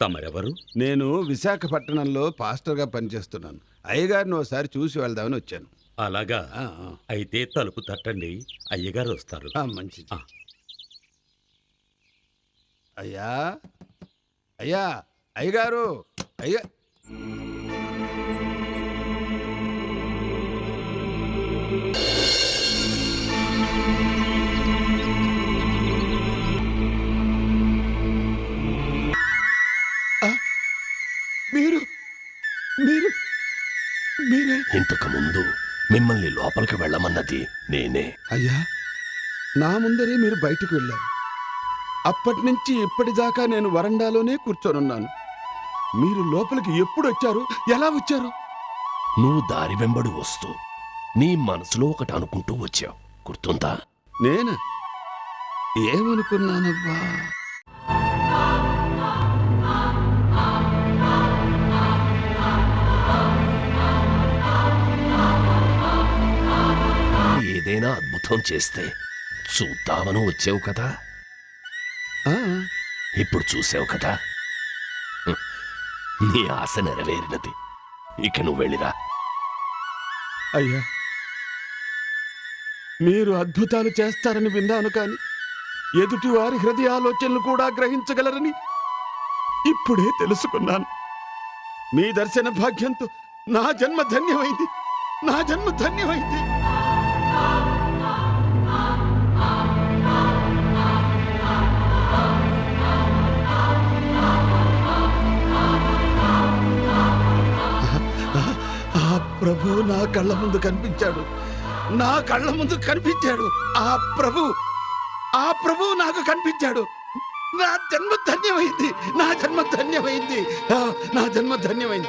తమరెవరు? నేను విశాఖపట్నంలో పాస్టర్గా పనిచేస్తున్నాను. అయ్యగారిని ఒకసారి చూసి వెళ్దామని వచ్చాను. అలాగా. అయితే తలుపు తట్టండి. అయ్యగారు వస్తారు. మంచిది. అయ్యా? అయ్యా? అయ్యగారు? అయ్యా మీరు మీరు మీరే. ఇంతకు ముందు మిమ్మల్ని లోపలికి వెళ్ళమన్నది నేనే. అయ్యా నా ముందరే మీరు బయటకు వెళ్ళారు. అప్పటి నుంచి ఇప్పటిదాకా నేను వరండాలోనే కూర్చొనున్నాను. మీరు లోపలికి ఎప్పుడు వచ్చారు? ఎలా వచ్చారు? నువ్వు దారి వెంబడి వస్తూ నీ మనసులో ఒకటి అనుకుంటూ వచ్చావు. గుర్తుందా? నేనా? ఏమనుకున్నానబ్బా? ఏదైనా అద్భుతం చేస్తే చూద్దామని వచ్చావు కదా? ఇప్పుడు చూసావు కదా. నీ ఆశ నెరవేరినది. ఇక నువ్వు వెళ్ళిరా. అయ్యా. మీరు అద్భుతాలు చేస్తారని విన్నాను కాని ఎదుటి వారి హృదయాలోచనలు కూడా గ్రహించగలరని ఇప్పుడే తెలుసుకున్నాను. మీ దర్శన భాగ్యంతో నా జన్మ ధన్యమైంది. నా జన్మ ధన్యమైంది. ప్రభు నా కళ్ళ ముందు కనిపించాడు. నా కళ్ళ ముందు కనిపించాడు. ఆ ప్రభు ఆ ప్రభు నాకు కనిపించాడు. నా జన్మ ధన్యమైంది. నా జన్మ ధన్యమైంది. నా జన్మ ధన్యమైంది.